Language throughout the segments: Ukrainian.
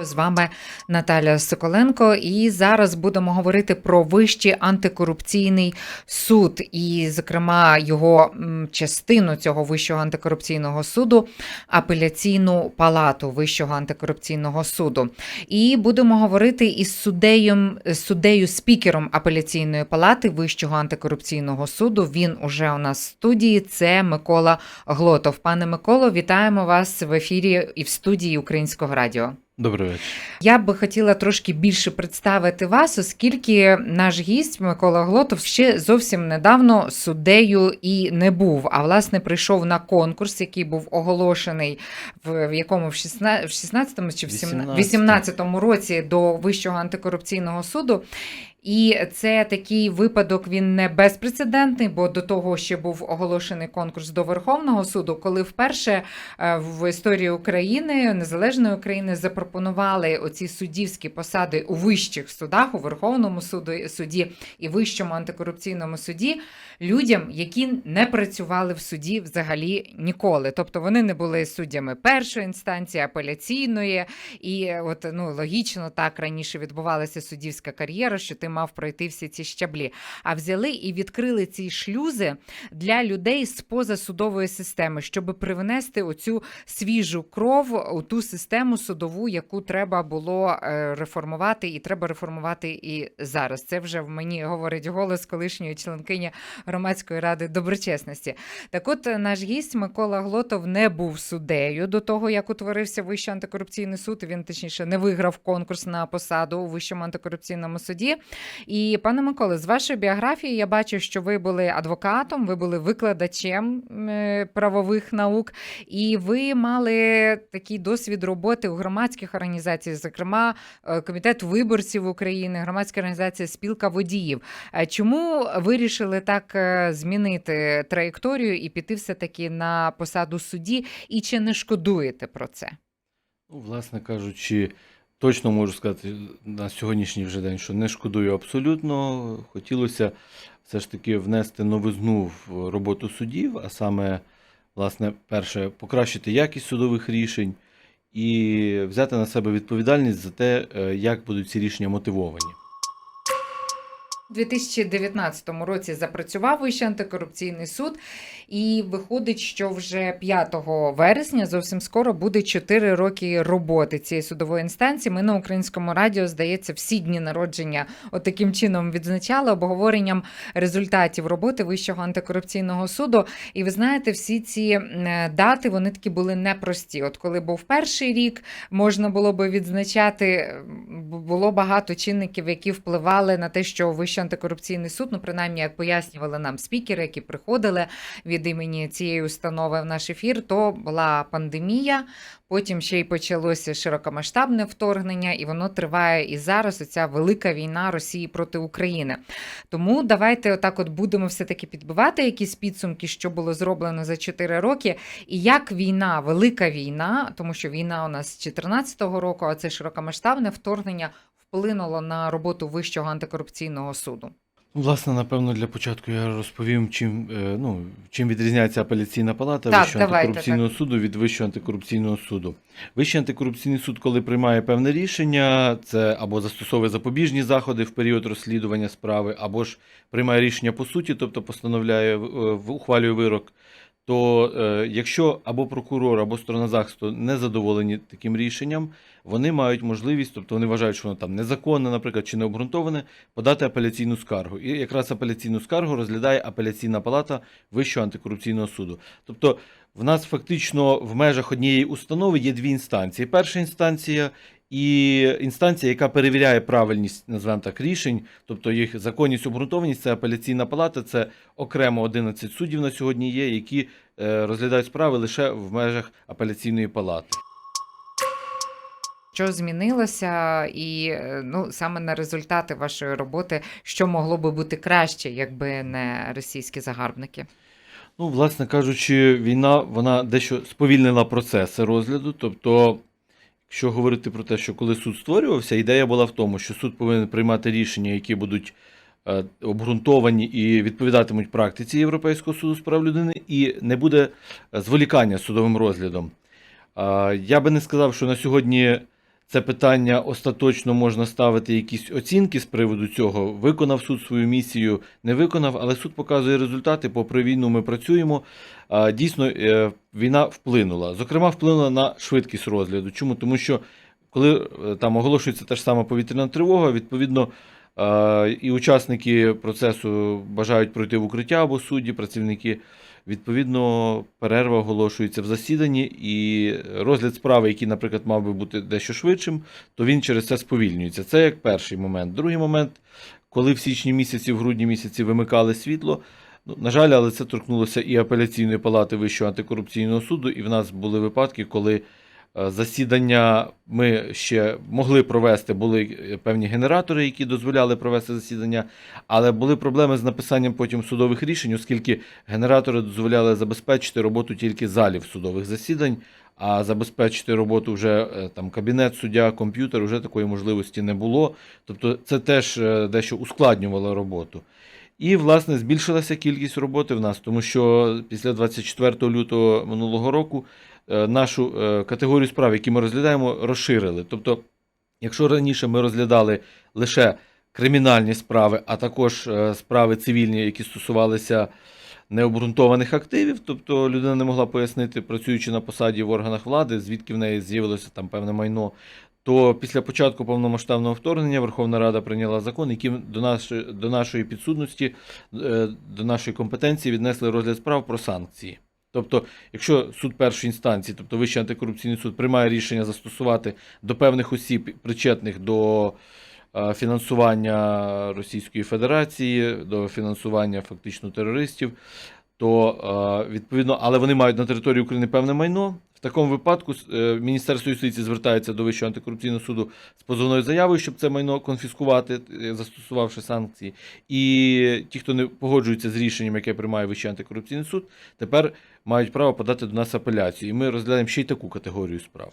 З вами Наталя Соколенко, і зараз будемо говорити про Вищий антикорупційний суд, і, зокрема, його частину цього Вищого антикорупційного суду, апеляційну палату Вищого антикорупційного суду. І будемо говорити із суддею, суддею спікером апеляційної палати Вищого антикорупційного суду. Він уже у нас в студії. Це Микола Глотов. Пане Миколо, вітаємо вас в ефірі і в студії Українського радіо. Добрий вечір. Я би хотіла трошки більше представити вас, оскільки наш гість Микола Глотов ще зовсім недавно суддею і не був. А власне прийшов на конкурс, який був оголошений в, якому в 16, в 16 чи в 17 18 році до Вищого антикорупційного суду. І це такий випадок. Він не безпрецедентний, бо до того ще був оголошений конкурс до Верховного суду, коли вперше е, в історії України незалежної України запропонували оці суддівські посади у вищих судах, у Верховному суду суді і Вищому антикорупційному суді людям, які не працювали в суді взагалі ніколи. Тобто вони не були суддями першої інстанції, апеляційної, і от ну логічно так раніше відбувалася суддівська кар'єра, що ти мав пройти всі ці щаблі. А взяли і відкрили ці шлюзи для людей з позасудової системи, щоб привнести оцю свіжу кров у ту систему судову, яку треба було е, реформувати, і треба реформувати і зараз. Це вже в мені говорить голос колишньої членкині громадської ради доброчесності. Так, от е, наш гість Микола Глотов не був суддею до того, як утворився Вищий антикорупційний суд. Він точніше не виграв конкурс на посаду у Вищому антикорупційному суді. І пане Миколе, з вашої біографії я бачу, що ви були адвокатом, ви були викладачем е, правових наук, і ви мали такий досвід роботи у громадських організаціях, зокрема е, комітет виборців України, громадська організація Спілка водіїв. Е, Чому вирішили так змінити траєкторію і піти все таки на посаду судді? І чи не шкодуєте про це? Ну, власне кажучи, точно можу сказати на сьогоднішній вже день, що не шкодую абсолютно. Хотілося все ж таки внести новизну в роботу судів, а саме, власне, перше, покращити якість судових рішень і взяти на себе відповідальність за те, е, як будуть ці рішення мотивовані. У 2019 році запрацював Вищий антикорупційний суд, і виходить, що вже 5 вересня зовсім скоро буде 4 роки роботи цієї судової інстанції. Ми на українському радіо, здається, всі дні народження от таким чином відзначали обговоренням результатів роботи Вищого антикорупційного суду. І ви знаєте, всі ці дати вони такі були непрості. От коли був перший рік, можна було би відзначати, було багато чинників, які впливали на те, що Вищий антикорупційний суд, ну принаймні, як пояснювали нам спікери, які приходили від імені цієї установи в наш ефір, то була пандемія. Потім ще й почалося широкомасштабне вторгнення, і воно триває і зараз. Оця велика війна Росії проти України. Тому давайте отак, от будемо все таки підбивати якісь підсумки, що було зроблено за 4 роки, і як війна, велика війна, тому що війна у нас з 2014 року, а це широкомасштабне вторгнення вплинуло на роботу Вищого антикорупційного суду. Ну, Власне, напевно, для початку я розповім, чим, е, ну, чим відрізняється апеляційна палата Так, Вищого давайте, антикорупційного суду від Вищого антикорупційного суду. Вищий антикорупційний суд, коли приймає певне рішення, це або застосовує запобіжні заходи в період розслідування справи, або ж приймає рішення по суті, тобто постановляє, е, ухвалює вирок. То е, якщо або прокурор, або сторона захисту не задоволені таким рішенням, вони мають можливість, тобто вони вважають, що воно там незаконне, наприклад, чи не обґрунтоване, подати апеляційну скаргу. І якраз апеляційну скаргу розглядає апеляційна палата Вищого антикорупційного суду. Тобто, в нас фактично в межах однієї установи є дві інстанції. Перша інстанція і інстанція, яка перевіряє правильність, назвемо так, рішень, тобто їх законність, обґрунтованість, це апеляційна палата, це окремо 11 суддів на сьогодні є, які е, розглядають справи лише в межах апеляційної палати. Що змінилося, і е, ну саме на результати вашої роботи, що могло би бути краще, якби не російські загарбники? Ну, власне кажучи, війна вона дещо сповільнила процеси розгляду. Тобто, якщо говорити про те, що коли суд створювався, ідея була в тому, що суд повинен приймати рішення, які будуть е, обґрунтовані і відповідатимуть практиці Європейського суду з прав людини, і не буде е, зволікання з судовим розглядом. Е, я би не сказав, що на сьогодні це питання остаточно можна ставити якісь оцінки з приводу цього. Виконав суд свою місію, не виконав, але суд показує результати. Попри війну ми працюємо. Дійсно, е, війна вплинула. Зокрема, вплинула на швидкість розгляду. Чому? Тому що коли е, там оголошується та ж сама повітряна тривога, відповідно. І учасники процесу бажають пройти в укриття або судді, працівники. Відповідно, перерва оголошується в засіданні, і розгляд справи, який, наприклад, мав би бути дещо швидшим, то він через це сповільнюється. Це як перший момент. Другий момент, коли в січні місяці, в грудні місяці вимикали світло. Ну, на жаль, але це торкнулося і апеляційної палати Вищого антикорупційного суду, і в нас були випадки, коли засідання ми ще могли провести, були е, певні генератори, які дозволяли провести засідання, але були проблеми з написанням потім судових рішень, оскільки генератори дозволяли забезпечити роботу тільки залів судових засідань, а забезпечити роботу вже е, там кабінет суддя, комп'ютер, вже такої можливості не було. Тобто це теж е, дещо ускладнювало роботу. І, власне, збільшилася кількість роботи в нас, тому що після 24 лютого минулого року е, нашу е, категорію справ, які ми розглядаємо, розширили. Тобто, якщо раніше ми розглядали лише кримінальні справи, а також е, справи цивільні, які стосувалися необґрунтованих активів, тобто людина не могла пояснити, працюючи на посаді в органах влади, звідки в неї з'явилося там певне майно. То після початку повномасштабного вторгнення Верховна Рада прийняла закон, яким до нашої, до нашої підсудності, е, до нашої компетенції віднесли розгляд справ про санкції. Тобто, якщо суд першої інстанції, тобто Вищий антикорупційний суд, приймає рішення застосувати до певних осіб, причетних до е, фінансування Російської Федерації, до фінансування фактично терористів, то е, відповідно, але вони мають на території України певне майно. Такому випадку е, Міністерство юстиції звертається до Вищого антикорупційного суду з позовною заявою, щоб це майно конфіскувати, е, застосувавши санкції. І ті, хто не погоджується з рішенням, яке приймає Вищий антикорупційний суд, тепер мають право подати до нас апеляцію. І ми розглядаємо ще й таку категорію справ.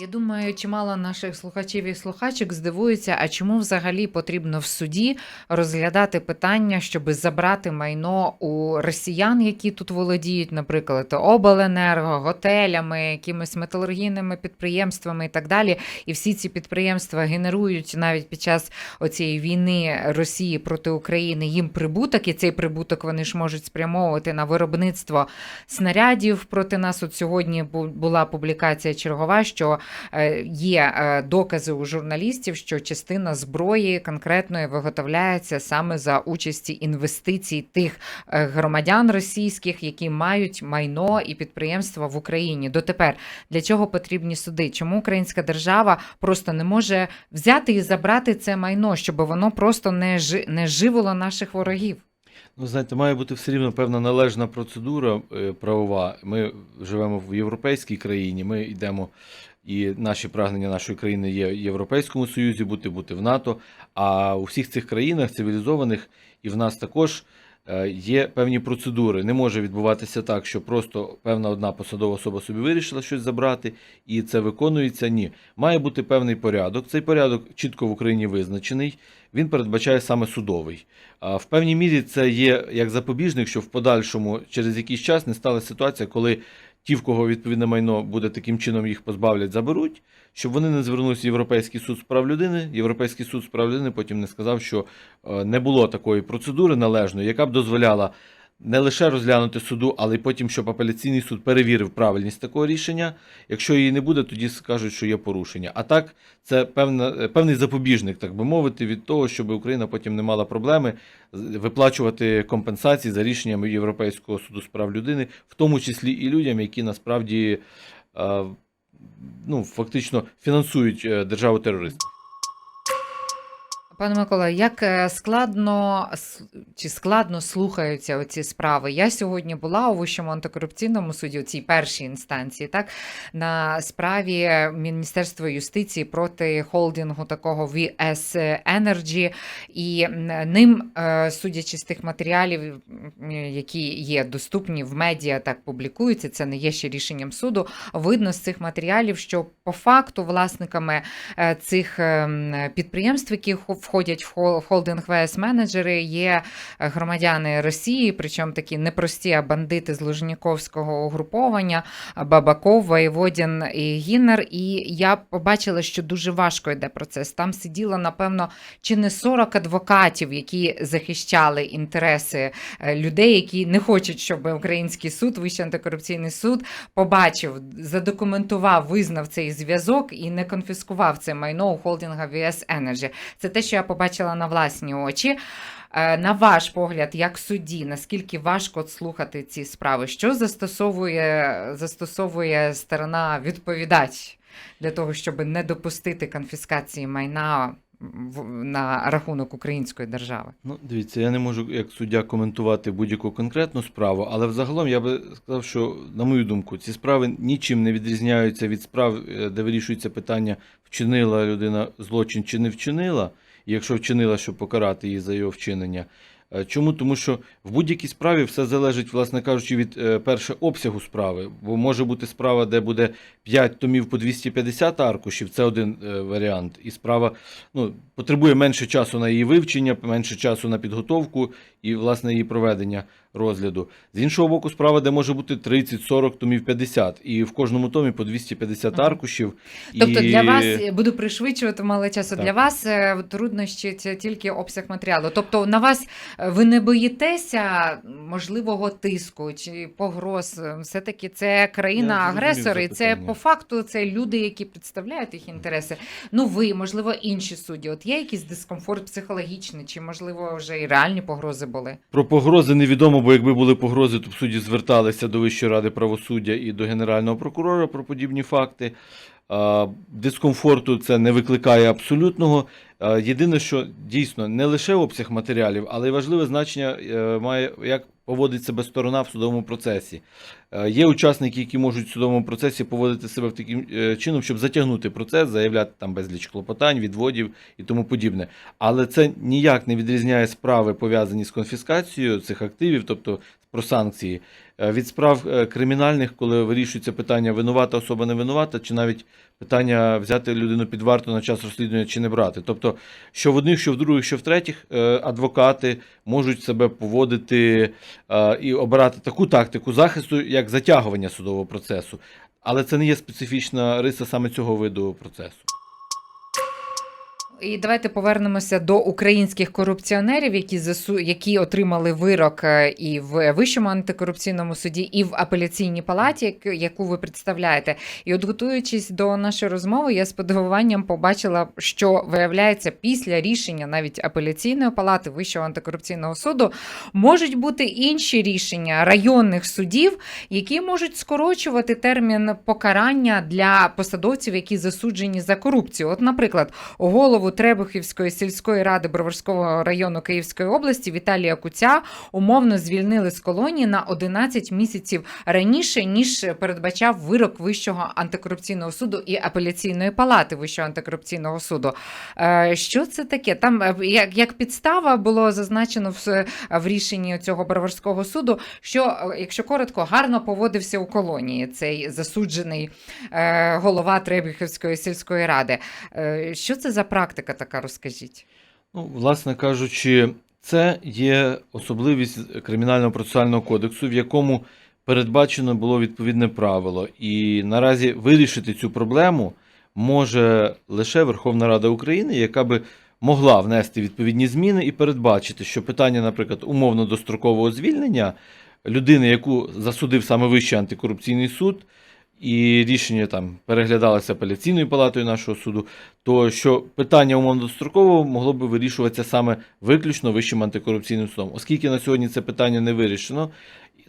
Я думаю, чимало наших слухачів і слухачок здивуються, а чому взагалі потрібно в суді розглядати питання, щоб забрати майно у росіян, які тут володіють, наприклад, обленерго, готелями, якимись металургійними підприємствами і так далі. І всі ці підприємства генерують навіть під час оцієї війни Росії проти України їм прибуток, і цей прибуток вони ж можуть спрямовувати на виробництво снарядів проти нас. От сьогодні бу- була публікація чергова, що є е, докази у журналістів, що частина зброї конкретної виготовляється саме за участі інвестицій тих е, громадян російських, які мають майно і підприємства в Україні. Дотепер для чого потрібні суди? Чому українська держава просто не може взяти і забрати це майно, щоб воно просто не жи, не живило наших ворогів? Ну, знаєте, має бути все рівно певна належна процедура е, правова. Ми живемо в європейській країні, ми йдемо, і наші прагнення нашої країни є в Європейському Союзі, бути, бути в НАТО. А у всіх цих країнах цивілізованих і в нас також е, є певні процедури. Не може відбуватися так, що просто певна одна посадова особа собі вирішила щось забрати, і це виконується. Ні. Має бути певний порядок. Цей порядок чітко в Україні визначений. Він передбачає саме судовий. В певній мірі це є як запобіжник, що в подальшому через якийсь час не стала ситуація, коли ті, в кого відповідне майно буде таким чином їх позбавлять, заберуть, щоб вони не звернулися в Європейський суд з прав людини. Європейський суд з прав людини потім не сказав, що е, не було такої процедури належної, яка б дозволяла не лише розглянути суду, але й потім, щоб апеляційний суд перевірив правильність такого рішення. Якщо її не буде, тоді скажуть, що є порушення. А так, це певна, певний запобіжник, так би мовити, від того, щоб Україна потім не мала проблеми виплачувати компенсації за рішеннями Європейського суду з прав людини, в тому числі і людям, які насправді е, ну, фактично фінансують е, державу терористів. Пане Микола, як е, складно чи складно слухаються оці справи? Я сьогодні була у Вищому антикорупційному суді, у цій першій інстанції, так на справі Міністерства юстиції проти холдингу такого VS Energy, і ним, е, судячи з тих матеріалів, які є доступні в медіа, так публікуються. Це не є ще рішенням суду. Видно з цих матеріалів, що по факту власниками е, цих ем, підприємств, які хо- входять в хол- в холдинг ВС менеджери, є е, громадяни Росії, причому такі непрості, а бандити з Лужніковського угруповання, Бабаков, Воєводін і Гіннер. І я побачила, що дуже важко йде процес. Там сиділо, напевно, чи не 40 адвокатів, які захищали інтереси е, людей, які не хочуть, щоб український суд, Вищий антикорупційний суд, побачив, задокументував, визнав цей зв'язок і не конфіскував це майно у холдинга VS Energy. Це те, що я побачила на власні очі. Е, На ваш погляд, як судді, наскільки важко слухати ці справи? Що застосовує, застосовує сторона відповідач для того, щоб не допустити конфіскації майна на рахунок української держави? Ну, дивіться, я не можу як суддя коментувати будь-яку конкретну справу, але взагалом я би сказав, що, на мою думку, ці справи нічим не відрізняються від справ, е, де вирішується питання, вчинила людина злочин чи не вчинила, якщо вчинила, щоб покарати її за його вчинення. Е, Чому? Тому що в будь-якій справі все залежить, власне кажучи, від е, перше обсягу справи. Бо може бути справа, де буде 5 томів по 250 аркушів, це один е, варіант. І справа ну, потребує менше часу на її вивчення, менше часу на підготовку і, власне, її проведення розгляду. З іншого боку, справа, де може бути 30, 40 томів 50, і в кожному томі по 250 Мгм. аркушів. Тобто і... для вас е, буду пришвидшувати мало часу. Так. Для вас е, труднощі це тільки обсяг матеріалу. Тобто на вас е, ви не боїтеся можливого тиску чи погроз. Все таки це країна Я зрозумів агресор, і це по факту це люди, які представляють їх інтереси. Ну ви, можливо, інші судді. От є якийсь дискомфорт психологічний, чи можливо вже і реальні погрози були? Про погрози невідомо, бо якби були погрози, то судді зверталися до Вищої ради правосуддя і до Генерального прокурора про подібні факти. Дискомфорту це не викликає абсолютного. Єдине, що дійсно не лише обсяг матеріалів, але й важливе значення е, має, як поводить себе сторона в судовому процесі. Е, Є учасники, які можуть в судовому процесі поводити себе в таким е, чином, щоб затягнути процес, заявляти там безліч клопотань, відводів і тому подібне. Але це ніяк не відрізняє справи, пов'язані з конфіскацією цих активів, тобто про санкції, е, від справ е, кримінальних, коли вирішується питання винувата особа не винувата, чи навіть питання взяти людину під варту на час розслідування чи не брати. Тобто, що в одних, що в других, що в третіх, е, адвокати можуть себе поводити і обирати таку тактику захисту, як затягування судового процесу. Але це не є специфічна риса саме цього виду процесу. І давайте повернемося до українських корупціонерів, які засу... які отримали вирок е, і в Вищому антикорупційному суді, і в апеляційній палаті, яку- ви представляєте. І от готуючись до нашої розмови, я з подивуванням побачила, що виявляється після рішення навіть апеляційної палати Вищого антикорупційного суду можуть бути інші рішення районних судів, які можуть скорочувати термін покарання для посадовців, які засуджені за корупцію. От, наприклад, голову Требухівської сільської ради Броварського району Київської області Віталія Куця умовно звільнили з колонії на 11 місяців раніше, ніж передбачав вирок Вищого антикорупційного суду і апеляційної палати Вищого антикорупційного суду. Е, Що це таке? Там е, як, як підстава було зазначено в, в рішенні цього Броварського суду, що, е, якщо коротко, гарно поводився у колонії цей засуджений е, голова Требухівської сільської ради. Е, Що це за практика така, розкажіть? Ну, власне кажучи, це є особливість кримінального процесуального кодексу, в якому передбачено було відповідне правило. І наразі вирішити цю проблему може лише Верховна Рада України, яка би могла внести відповідні зміни і передбачити, що питання, наприклад, умовно дострокового звільнення людини, яку засудив саме Вищий антикорупційний суд, і рішення там переглядалося апеляційною палатою нашого суду, то що питання умовно дострокового могло би вирішуватися саме виключно Вищим антикорупційним судом. Оскільки на сьогодні це питання не вирішено,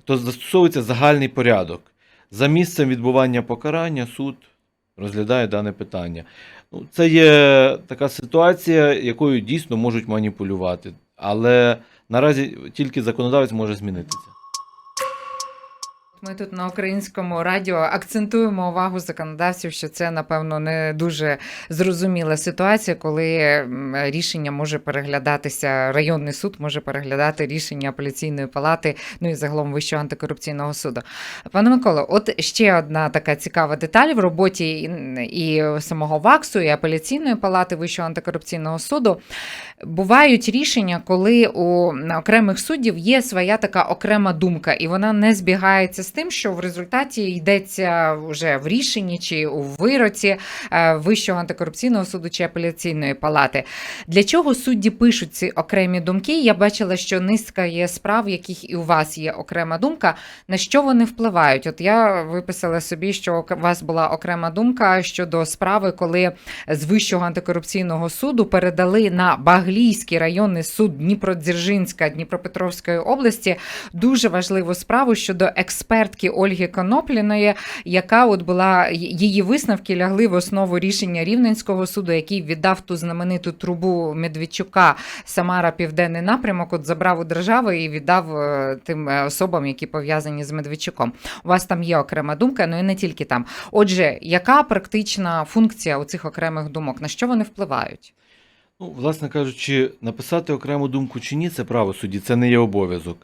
то застосовується загальний порядок. За місцем відбування покарання суд розглядає дане питання. Ну, це є така ситуація, якою дійсно можуть маніпулювати, але наразі тільки законодавець може змінити це. Ми тут на українському радіо акцентуємо увагу законодавців, що це напевно не дуже зрозуміла ситуація, коли рішення може переглядатися. Районний суд може переглядати рішення апеляційної палати, ну і загалом Вищого антикорупційного суду. Пане Миколо, от ще одна така цікава деталь в роботі і, самого ВАКСу, і апеляційної палати Вищого антикорупційного суду. Бувають рішення, коли у окремих суддів є своя така окрема думка, і вона не збігається тим, що в результаті йдеться вже в рішенні чи у вироці е, Вищого антикорупційного суду чи апеляційної палати. Для чого судді пишуть ці окремі думки? Я бачила, що низка є справ, яких і у вас є окрема думка. На що вони впливають? От я виписала собі, що у вас була окрема думка щодо справи, коли з Вищого антикорупційного суду передали на Баглійський районний суд Дніпродзержинська Дніпропетровської області дуже важливу справу щодо експертки Ольги Конопліної, яка от була її висновки лягли в основу рішення Рівненського суду, який віддав ту знамениту трубу Медведчука Самара Південний напрямок, от забрав у держави і віддав е, тим е, особам, які пов'язані з Медведчуком. У вас там є окрема думка, ну і не тільки там. Отже, яка практична функція у цих окремих думок? На що вони впливають? Ну, власне кажучи, написати окрему думку чи ні, це право судді, це не є обов'язок.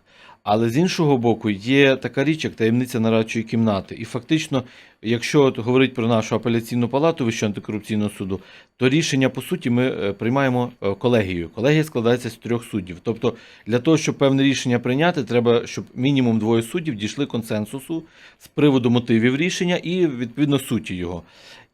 Але з іншого боку, є така річ, як таємниця нарадчої кімнати. І фактично, якщо от говорить про нашу апеляційну палату Вищого антикорупційного суду, то рішення по суті ми е, приймаємо е, колегією. Колегія складається з трьох суддів. Тобто, для того, щоб певне рішення прийняти, треба, щоб мінімум двоє суддів дійшли консенсусу з приводу мотивів рішення і відповідно суті його.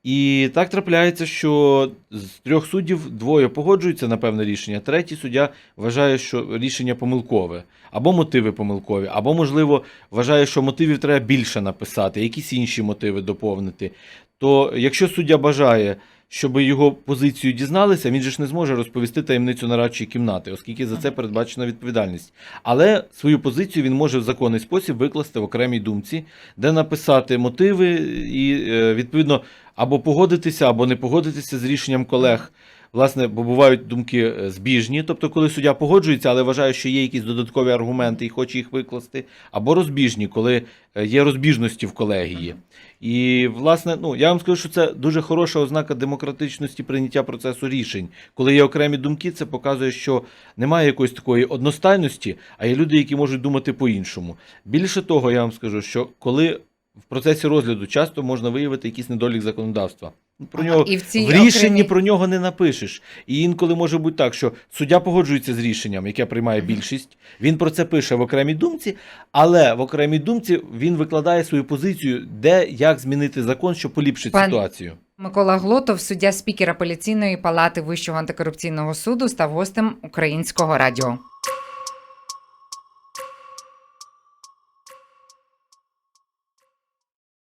І так трапляється, що з трьох суддів двоє погоджуються на певне рішення, третій суддя вважає, що рішення помилкове, або мотиви помилкові, або, можливо, вважає, що мотивів треба більше написати, якісь інші мотиви доповнити. То якщо суддя бажає, щоб його позицію дізналися, він же ж не зможе розповісти таємницю нарадчої кімнати, оскільки за це передбачена відповідальність. Але свою позицію він може в законний спосіб викласти в окремій думці, де написати мотиви і е, відповідно або погодитися, або не погодитися з рішенням колег. Власне, бо бувають думки е, збіжні, тобто, коли суддя погоджується, але вважає, що є якісь додаткові аргументи і хоче їх викласти, або розбіжні, коли е, є розбіжності в колегії. І, власне, ну я вам скажу, що це дуже хороша ознака демократичності прийняття процесу рішень. Коли є окремі думки, це показує, що немає якоїсь такої одностайності, а є люди, які можуть думати по-іншому. Більше того, я вам скажу, що коли в процесі розгляду часто можна виявити якийсь недолік законодавства. Про нього і в цій в рішенні окремій- про нього не напишеш. І інколи може бути так, що суддя погоджується з рішенням, яке приймає більшість. Він про це пише в окремій думці, але в окремій думці він викладає свою позицію, де як змінити закон, що поліпшить Пан- ситуацію. Микола Глотов, суддя спікер апеляційної палати Вищого антикорупційного суду, став гостем українського радіо.